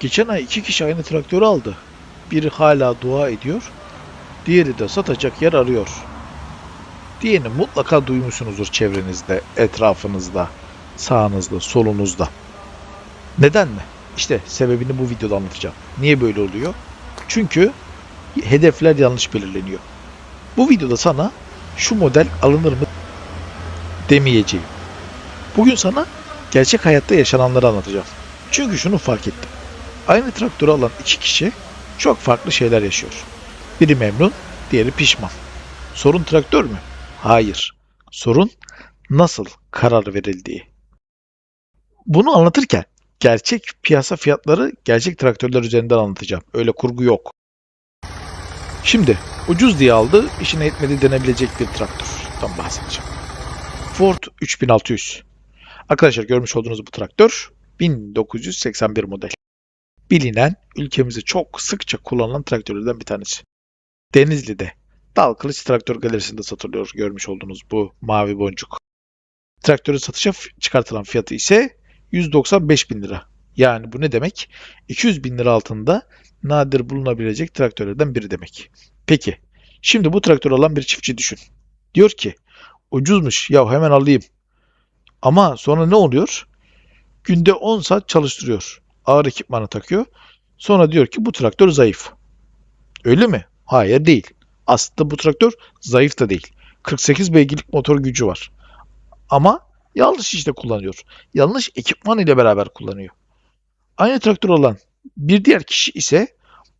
Geçen ay iki kişi aynı traktörü aldı. Biri hala dua ediyor, diğeri de satacak yer arıyor. Diyeni mutlaka duymuşsunuzdur çevrenizde, etrafınızda, sağınızda, solunuzda. Neden mi? İşte sebebini bu videoda anlatacağım. Niye böyle oluyor? Çünkü hedefler yanlış belirleniyor. Bu videoda sana şu model alınır mı demeyeceğim. Bugün sana gerçek hayatta yaşananları anlatacağım. Çünkü şunu fark ettim. Aynı traktörü alan iki kişi çok farklı şeyler yaşıyor. Biri memnun, diğeri pişman. Sorun traktör mü? Hayır. Sorun nasıl karar verildiği. Bunu anlatırken gerçek piyasa fiyatları gerçek traktörler üzerinden anlatacağım. Öyle kurgu yok. Şimdi ucuz diye aldı, işine yetmedi denebilecek bir traktörden bahsedeceğim. Ford 3600. Arkadaşlar görmüş olduğunuz bu traktör 1981 model. Bilinen, ülkemizde çok sıkça kullanılan traktörlerden bir tanesi. Denizli'de Dal Kılıç Traktör Galerisi'nde satılıyor görmüş olduğunuz bu mavi boncuk. Traktörün satışa çıkartılan fiyatı ise 195 bin lira. Yani bu ne demek? 200 bin lira altında nadir bulunabilecek traktörlerden biri demek. Peki, şimdi bu traktör alan bir çiftçi düşün. Diyor ki, ucuzmuş ya hemen alayım. Ama sonra ne oluyor? Günde 10 saat çalıştırıyor. Ağır ekipmanı takıyor. Sonra diyor ki bu traktör zayıf. Öyle mi? Hayır değil. Aslında bu traktör zayıf da değil. 48 beygirlik motor gücü var. Ama yanlış işte kullanıyor. Yanlış ekipman ile beraber kullanıyor. Aynı traktör olan bir diğer kişi ise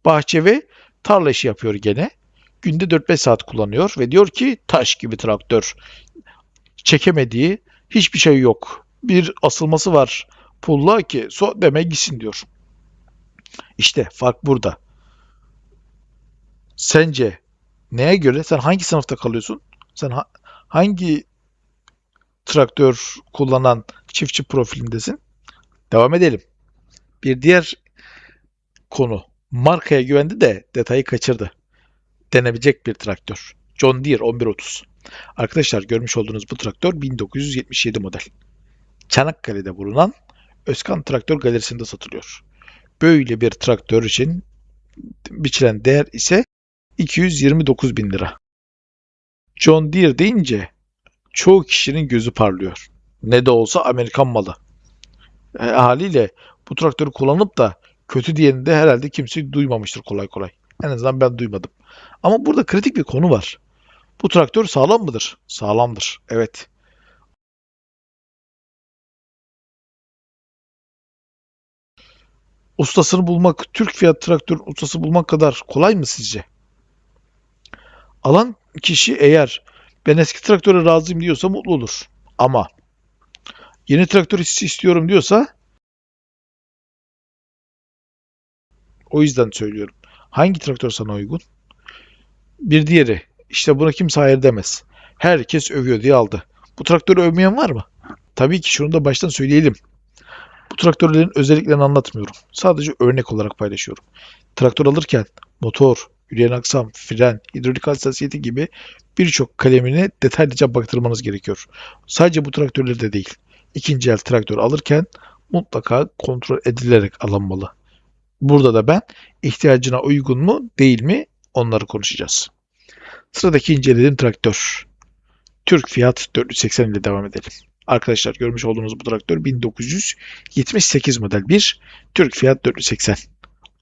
bahçe ve tarla işi yapıyor gene. Günde 4-5 saat kullanıyor ve diyor ki taş gibi traktör. Çekemediği hiçbir şey yok. Bir asılması var pulla ki so deme gitsin diyor. İşte fark burada. Sence neye göre sen hangi sınıfta kalıyorsun? Sen ha- hangi traktör kullanan çiftçi profilindesin? Devam edelim. Bir diğer konu. Markaya güvendi de detayı kaçırdı. Denebilecek bir traktör. John Deere 1130. Arkadaşlar görmüş olduğunuz bu traktör 1977 model. Çanakkale'de bulunan Özkan Traktör Galerisi'nde satılıyor. Böyle bir traktör için biçilen değer ise 229 bin lira. John Deere deyince çoğu kişinin gözü parlıyor. Ne de olsa Amerikan malı. E, haliyle bu traktörü kullanıp da kötü diyeni de herhalde kimse duymamıştır kolay kolay. En azından ben duymadım. Ama burada kritik bir konu var. Bu traktör sağlam mıdır? Sağlamdır. Evet. Ustasını bulmak, Türk fiyat traktörün ustası bulmak kadar kolay mı sizce? Alan kişi eğer ben eski traktöre razıyım diyorsa mutlu olur. Ama yeni traktör istiyorum diyorsa o yüzden söylüyorum. Hangi traktör sana uygun? Bir diğeri işte buna kimse hayır demez. Herkes övüyor diye aldı. Bu traktörü övmeyen var mı? Tabii ki şunu da baştan söyleyelim. Bu traktörlerin özelliklerini anlatmıyorum. Sadece örnek olarak paylaşıyorum. Traktör alırken motor, yürüyen aksam, fren, hidrolik hassasiyeti gibi birçok kalemine detaylıca baktırmanız gerekiyor. Sadece bu traktörleri de değil. İkinci el traktör alırken mutlaka kontrol edilerek alınmalı. Burada da ben ihtiyacına uygun mu değil mi onları konuşacağız. Sıradaki incelediğim traktör. Türk Fiat 480 ile devam edelim. Arkadaşlar görmüş olduğunuz bu traktör 1978 model bir Türk Fiat 480.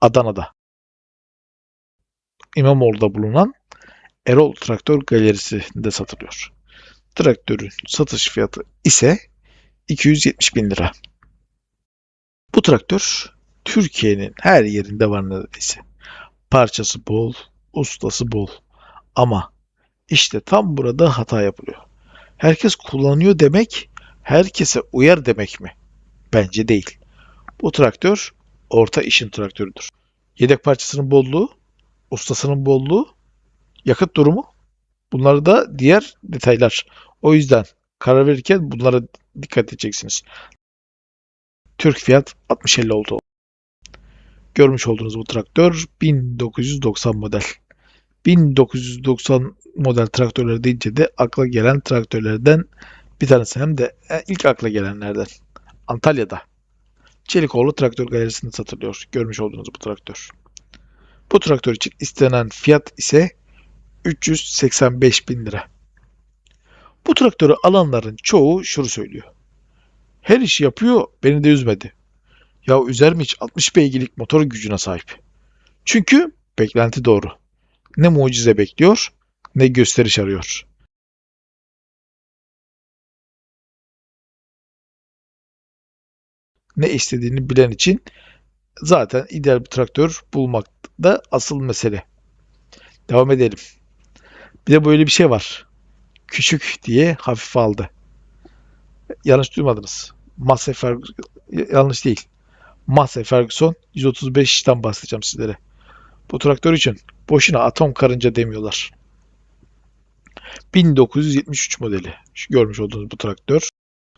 Adana'da. İmamoğlu'da bulunan Erol Traktör Galerisi'nde satılıyor. Traktörün satış fiyatı ise 270 bin lira. Bu traktör Türkiye'nin her yerinde var neredeyse. Parçası bol, ustası bol. Ama işte tam burada hata yapılıyor. Herkes kullanıyor demek, herkese uyar demek mi? Bence değil. Bu traktör orta işin traktörüdür. Yedek parçasının bolluğu, ustasının bolluğu, yakıt durumu bunlar da diğer detaylar. O yüzden karar verirken bunlara dikkat edeceksiniz. Türk fiyat 60-50 oldu. Görmüş olduğunuz bu traktör 1990 model. 1990 model traktörler deyince de akla gelen traktörlerden bir tanesi hem de e, ilk akla gelenlerden. Antalya'da Çelikoğlu Traktör Galerisi'nde satılıyor. Görmüş olduğunuz bu traktör. Bu traktör için istenen fiyat ise 385 bin lira. Bu traktörü alanların çoğu şunu söylüyor. Her işi yapıyor, beni de üzmedi. Ya üzer mi hiç 60 beygirlik motor gücüne sahip. Çünkü beklenti doğru. Ne mucize bekliyor, ne gösteriş arıyor. Ne istediğini bilen için zaten ideal bir traktör bulmak da asıl mesele. Devam edelim. Bir de böyle bir şey var. Küçük diye hafif aldı. Yanlış duymadınız. Massey Ferguson yanlış değil. Massey Ferguson 135'ten bahsedeceğim sizlere. Bu traktör için boşuna atom karınca demiyorlar. 1973 modeli. Şu görmüş olduğunuz bu traktör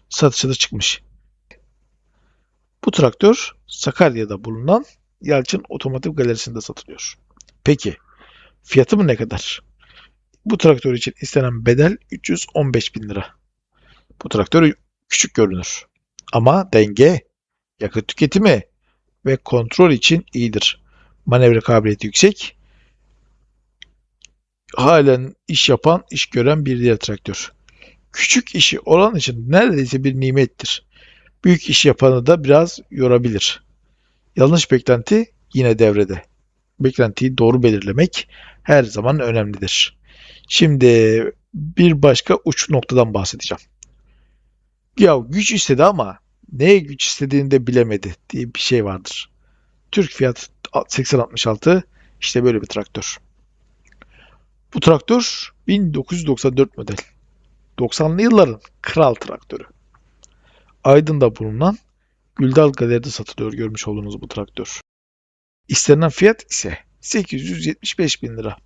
satışa da çıkmış. Bu traktör Sakarya'da bulunan Yalçın Otomotiv Galerisi'nde satılıyor. Peki fiyatı mı ne kadar? Bu traktör için istenen bedel 315 bin lira. Bu traktör küçük görünür. Ama denge, yakıt tüketimi ve kontrol için iyidir. Manevra kabiliyeti yüksek. Halen iş yapan, iş gören bir diğer traktör. Küçük işi olan için neredeyse bir nimettir. Büyük iş yapanı da biraz yorabilir. Yanlış beklenti yine devrede. Beklentiyi doğru belirlemek her zaman önemlidir. Şimdi bir başka uç noktadan bahsedeceğim. Ya güç istedi ama neye güç istediğini de bilemedi diye bir şey vardır. Türk Fiat 8066 işte böyle bir traktör. Bu traktör 1994 model. 90'lı yılların kral traktörü. Aydın'da bulunan Güldal Galeri'de satılıyor görmüş olduğunuz bu traktör. İstenen fiyat ise 875 bin lira.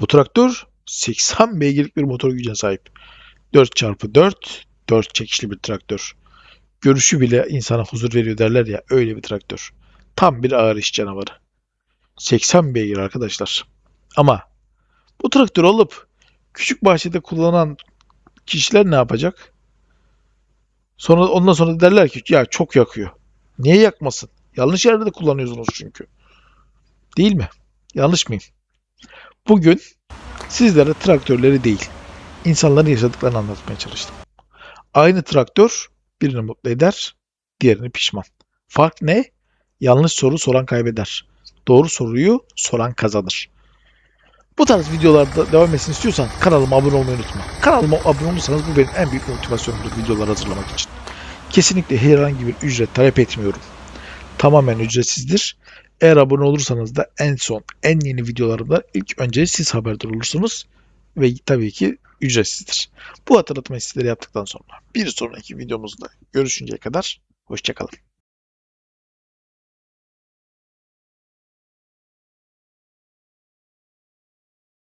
Bu traktör 80 beygirlik bir motor gücüne sahip. 4x4, 4 çekişli bir traktör. Görüşü bile insana huzur veriyor derler ya öyle bir traktör. Tam bir ağır iş canavarı. 80 beygir arkadaşlar. Ama bu traktörü alıp küçük bahçede kullanan kişiler ne yapacak? Sonra ondan sonra derler ki ya çok yakıyor. Niye yakmasın? Yanlış yerde de kullanıyorsunuz çünkü. Değil mi? Yanlış mıyım? Bugün sizlere traktörleri değil, insanların yaşadıklarını anlatmaya çalıştım. Aynı traktör birini mutlu eder, diğerini pişman. Fark ne? Yanlış soru soran kaybeder. Doğru soruyu soran kazanır. Bu tarz videolarda devam etsin istiyorsan kanalıma abone olmayı unutma. Kanalıma abone olursanız bu benim en büyük motivasyonumdur videolar hazırlamak için. Kesinlikle herhangi bir ücret talep etmiyorum. Tamamen ücretsizdir. Eğer abone olursanız da en son, en yeni videolarımda ilk önce siz haberdar olursunuz. Ve tabii ki ücretsizdir. Bu hatırlatmayı sizlere yaptıktan sonra bir sonraki videomuzda görüşünceye kadar hoşçakalın.